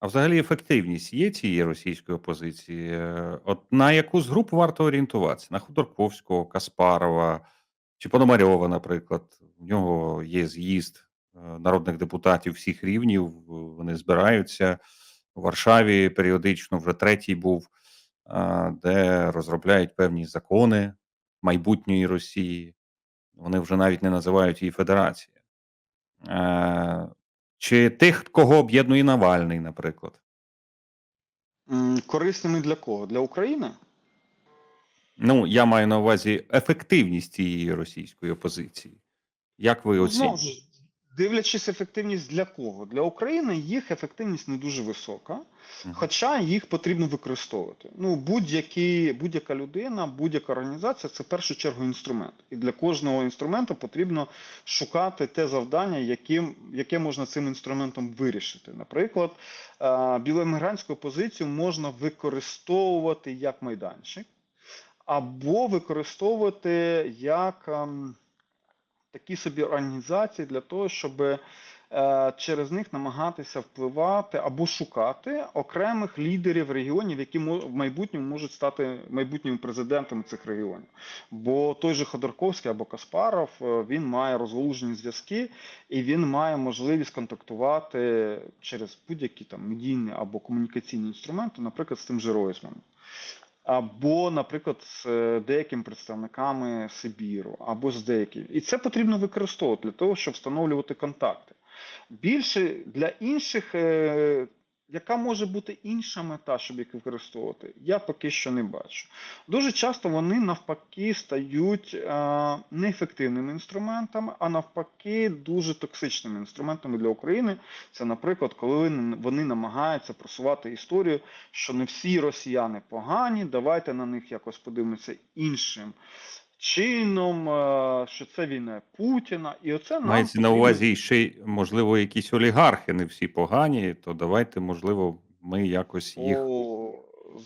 А взагалі ефективність є цієї російської опозиції? Е, от на яку з груп варто орієнтуватися? На Ходорковського, Каспарова чи Пономарьова, наприклад? В нього є з'їзд е, народних депутатів всіх рівнів. Вони збираються у Варшаві періодично, вже третій був, де розробляють певні закони майбутньої Росії. Вони вже навіть не називають її Федерація. Чи тих, кого об'єднує Навальний, наприклад? Корисними для кого? Для України? Ну, я маю на увазі ефективність цієї російської опозиції. Як ви Ну, оцінюєте? Дивлячись ефективність для кого? Для України їх ефективність не дуже висока, хоча їх потрібно використовувати. Ну, будь-яка людина, будь-яка організація це в першу чергу інструмент. І для кожного інструменту потрібно шукати те завдання, яким, яке можна цим інструментом вирішити. Наприклад, е, білоемігрантську позицію можна використовувати як майданчик, або використовувати як. Такі собі організації для того, щоб е, через них намагатися впливати або шукати окремих лідерів регіонів, які в майбутньому можуть стати майбутніми президентами цих регіонів. Бо той же Ходорковський або Каспаров е, він має розгалужені зв'язки і він має можливість контактувати через будь-які там медійні або комунікаційні інструменти, наприклад, з тим же Ройсманом. Або, наприклад, з е, деякими представниками Сибіру, або з деякими. І це потрібно використовувати для того, щоб встановлювати контакти. Більше для інших, е, яка може бути інша мета, щоб їх використовувати, я поки що не бачу. Дуже часто вони навпаки стають е, неефективними інструментами, а навпаки, дуже токсичними інструментами для України. Це, наприклад, коли вони- намагаються просувати історію, що не всі росіяни погані, давайте на них якось подивимося іншим чином, е, що це війна Путіна, і оце нам Мається на увазі ще й, можливо, якісь олігархи, не всі погані, то давайте, можливо, ми якось їх. О,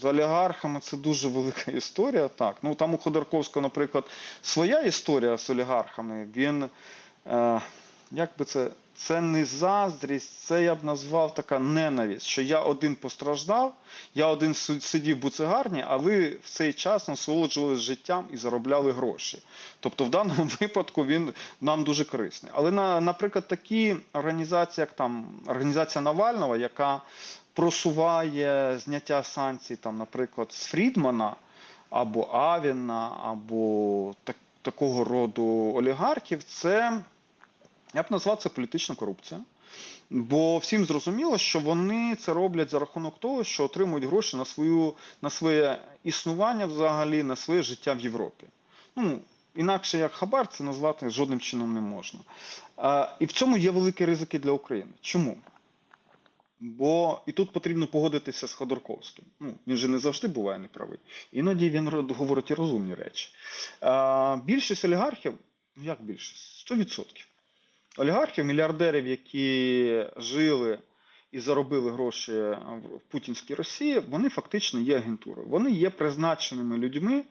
з олігархами це дуже велика історія. Так, ну там у Ходорковського, наприклад, своя історія з олігархами. Він е, як би це, це не заздрість, це я б назвав така ненависть, що я один постраждав, я один сидів в буцегарні, а ви в цей час насолоджувалися життям і заробляли гроші. Тобто в даному випадку він нам дуже корисний. Але на, наприклад, такі організації, як там організація Навального, яка просуває зняття санкцій, там, наприклад, з Фрідмана або Авіна, або так, такого роду олігархів, це я б назвав це політична корупція. Бо всім зрозуміло, що вони це роблять за рахунок того, що отримують гроші на свою на своє існування взагалі, на своє життя в Європі. Ну, інакше як хабар це назвати жодним чином не можна. А, і в цьому є великі ризики для України. Чому? Бо і тут потрібно погодитися з Ходорковським. Ну, він же не завжди буває неправий. Іноді він говорить і розумні речі. А, більшість олігархів, як більшість? 100%. Олігархів, мільярдерів, які жили і заробили гроші в в путінській Росії, вони фактично є агентурою. Вони є призначеними людьми е,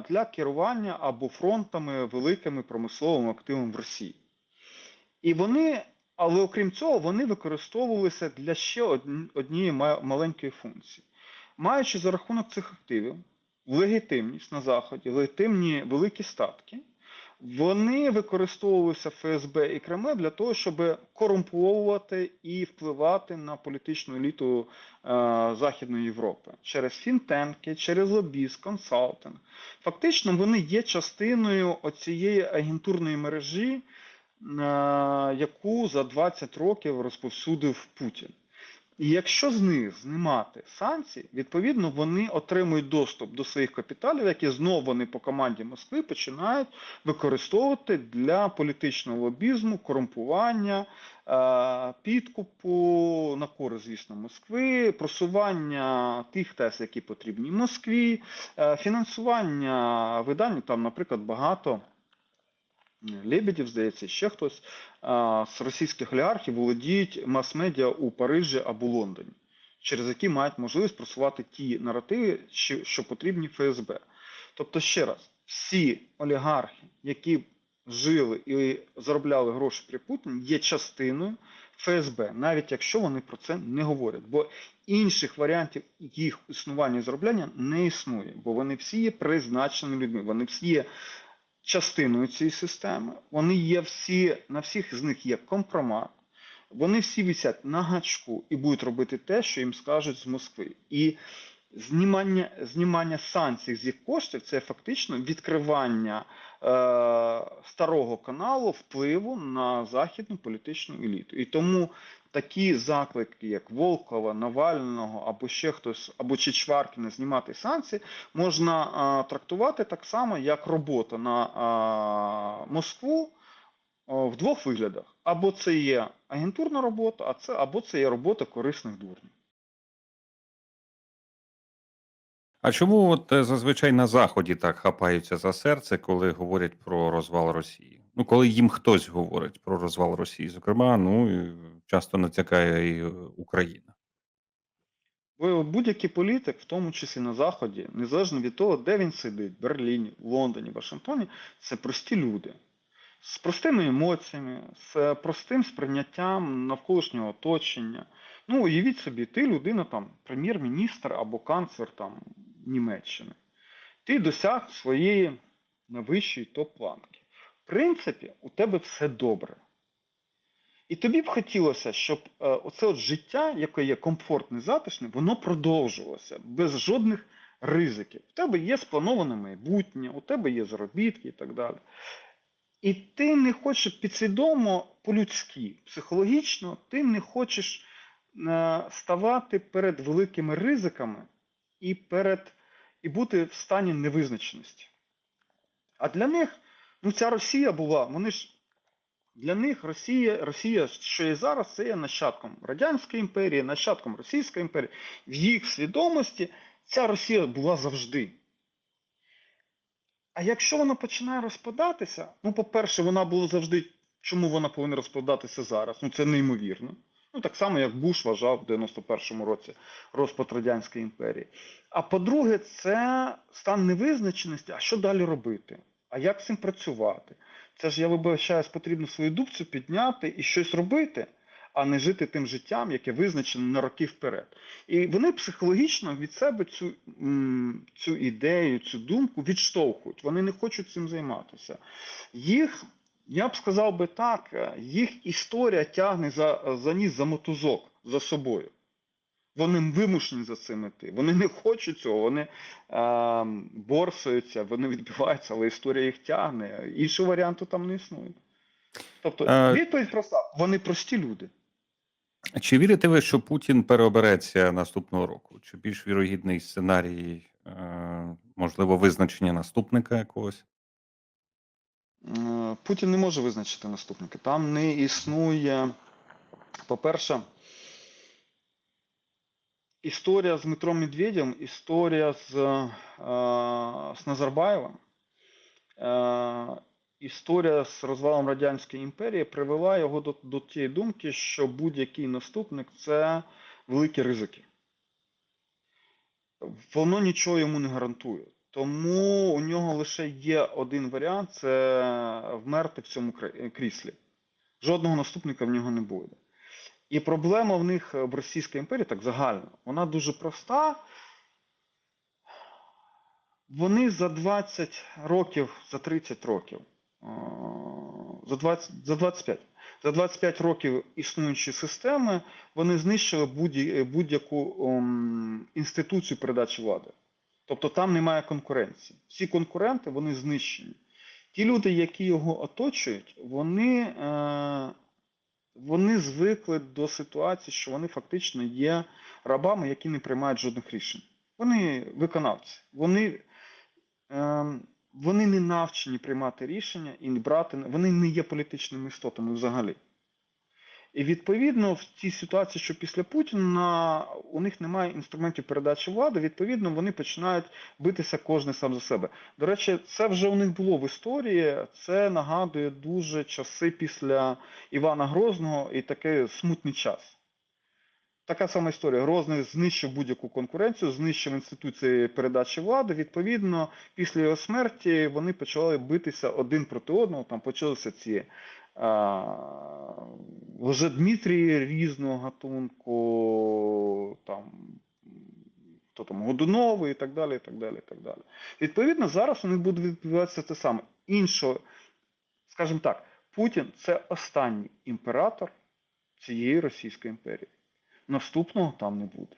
для керування або фронтами великими промисловими активами в Росії. І вони, але окрім цього, вони використовувалися для ще однієї маленької функції. Маючи за рахунок цих активів легітимність на Заході, легітимні великі статки, вони використовувалися ФСБ і Кремлем для того, щоб корумпувати і впливати на політичну еліту е, Західної Європи через фінтенки, через лобізм, консалтинг. Фактично, вони є частиною оцієї агентурної мережі, е, яку за 20 років розповсюдив Путін. І якщо з них знімати санкції, відповідно вони отримують доступ до своїх капіталів, які знову вони по команді Москви починають використовувати для політичного лобізму, корумпування, е, підкупу на користь, звісно, Москви, просування тих тез, які потрібні Москві, е, фінансування видань, там, наприклад, багато. Лебедів, здається, ще хтось з російських олігархів володіють мас-медіа у Парижі або Лондоні, через які мають можливість просувати ті наративи, що, потрібні ФСБ. Тобто, ще раз, всі олігархи, які жили і заробляли гроші при Путіні, є частиною ФСБ, навіть якщо вони про це не говорять. Бо інших варіантів їх існування і заробляння не існує, бо вони всі є призначеними людьми, вони всі є частиною цієї системи, вони є всі, на всіх з них є компромат, вони всі висять на гачку і будуть робити те, що їм скажуть з Москви. І знімання, знімання санкцій з їх коштів це фактично відкривання е, старого каналу впливу на західну політичну еліту. І тому такі заклики, як Волкова, Навального або ще хтось, або Чичваркіна знімати санкції, можна е, трактувати так само, як робота на е, Москву в двох виглядах. Або це є агентурна робота, а це, або це є робота корисних дурнів. А чому от е, зазвичай на Заході так хапаються за серце, коли говорять про розвал Росії? Ну, коли їм хтось говорить про розвал Росії, зокрема, ну і часто натякає і е, Україна. Ви будь-який політик, в тому числі на Заході, незалежно від того, де він сидить, в Берліні, Лондоні, Вашингтоні, це прості люди. З простими емоціями, з простим сприйняттям навколишнього оточення. Ну, уявіть собі, ти людина там, прем'єр-міністр або канцлер там Німеччини. Ти досяг своєї найвищої топ-планки. В принципі, у тебе все добре. І тобі б хотілося, щоб е, оце от життя, яке є комфортне, затишне, воно продовжувалося без жодних ризиків. У тебе є сплановане майбутнє, у тебе є заробітки і так далі. І ти не хочеш підсвідомо по-людськи, психологічно, ти не хочеш е, ставати перед великими ризиками і, перед, і бути в стані невизначеності. А для них, ну ця Росія була, вони ж для них Росія, Росія, що і зараз, це є нащадком Радянської імперії, нащадком Російської імперії. В їх свідомості ця Росія була завжди. А якщо вона починає розпадатися, ну, по-перше, вона була завжди. Чому вона повинна розпадатися зараз? Ну це неймовірно. Ну, так само, як Буш вважав в 91-му році розпад Радянської імперії. А по-друге, це стан невизначеності, а що далі робити? А як з цим працювати? Це ж я вибачаюсь, потрібно свою дубцю підняти і щось робити, а не жити тим життям, яке визначено на роки вперед. І вони психологічно від себе цю, цю ідею, цю думку відштовхують. Вони не хочуть цим займатися. Їх, я б сказав би так, е, їх історія тягне за, за ніс за мотузок за собою. Вони вимушені за цим іти. Вони не хочуть цього, вони е, борсуються, вони відбиваються, але історія їх тягне. Іншого варіанту там не існує. Тобто, Е, відповідь проста: вони прості люди. Чи вірите ви, що Путін переобереться наступного року? Чи більш вірогідний сценарій, е, можливо, визначення наступника якогось? Е, Путін не може визначити наступника. Там не існує, по-перше, історія з Дмитром Медведєм, історія з, е, з Назарбаєвим, е, історія з розвалом Радянської імперії привела його до, до тієї думки, що будь-який наступник це великі ризики. Воно нічого йому не гарантує. Тому у нього лише є один варіант це вмерти в цьому кріслі. Жодного наступника в нього не буде. І проблема в них в Російській імперії так загально. Вона дуже проста. Вони за 20 років, за 30 років, е, за 20, за 25, за 25 років існуючої системи вони знищили будь- будь-яку ем, інституцію передачі влади. Тобто там немає конкуренції. Всі конкуренти вони знищені. Ті люди, які його оточують, вони, е, вони звикли до ситуації, що вони фактично є рабами, які не приймають жодних рішень. Вони виконавці. Вони, е, вони не навчені приймати рішення і брати. Вони не є політичними істотами взагалі. І відповідно в цій ситуації, що після Путіна у них немає інструментів передачі влади, відповідно вони починають битися кожен сам за себе. До речі, це вже у них було в історії. Це нагадує дуже часи після Івана Грозного і такий смутний час. така сама історія. Грозний знищив будь-яку конкуренцію, знищив інституції передачі влади. Відповідно, після його смерті вони почали битися один проти одного. Там почалися ці Лжедмитрії різного гатунку, там хто там Годуновий і так далі. і так далі, і так далі. Відповідно, зараз вони будуть відбуватися те саме. Іншого, скажімо так, Путін це останній імператор цієї Російської імперії. Наступного там не буде.